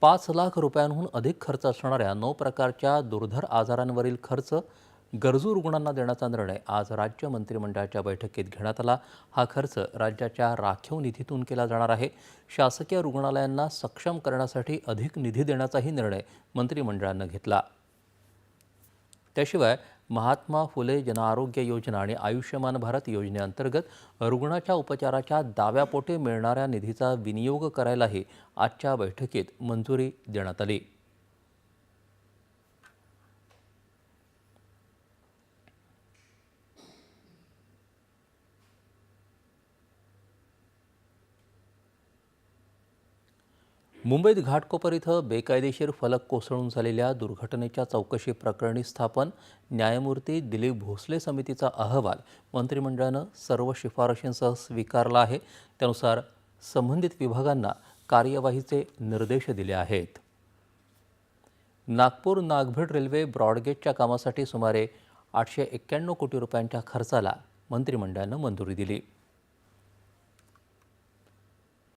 पाच लाख रुपयांहून अधिक खर्च असणाऱ्या नऊ प्रकारच्या दुर्धर आजारांवरील खर्च गरजू रुग्णांना देण्याचा निर्णय आज राज्य मंत्रिमंडळाच्या बैठकीत घेण्यात आला. हा खर्च राज्याच्या राखीव निधीतून केला जाणार आहे. शासकीय रुग्णालयांना सक्षम करण्यासाठी अधिक निधी देण्याचाही निर्णय मंत्रिमंडळानं घेतला. त्याशिवाय महात्मा फुले जनआरोग्य योजना आणि आयुष्यमान भारत योजनेअंतर्गत रुग्णाच्या उपचाराच्या दाव्यापोटे मिळणाऱ्या निधीचा विनियोग करायलाही आजच्या बैठकीत मंजुरी देण्यात आली. मुंबईत घाटकोपर इथं बेकायदेशीर फलक कोसळून झालेल्या दुर्घटनेच्या चौकशी प्रकरणी स्थापन न्यायमूर्ती दिलीप भोसले समितीचा अहवाल मंत्रिमंडळानं सर्व शिफारशींसह स्वीकारला आहे. त्यानुसार संबंधित विभागांना कार्यवाहीचे निर्देश दिले आहेत. नागपूर नागभीड रेल्वे ब्रॉडगेजच्या कामासाठी सुमारे आठशे एक्क्याण्णव कोटी रुपयांच्या खर्चाला मंत्रिमंडळानं मंजुरी दिली.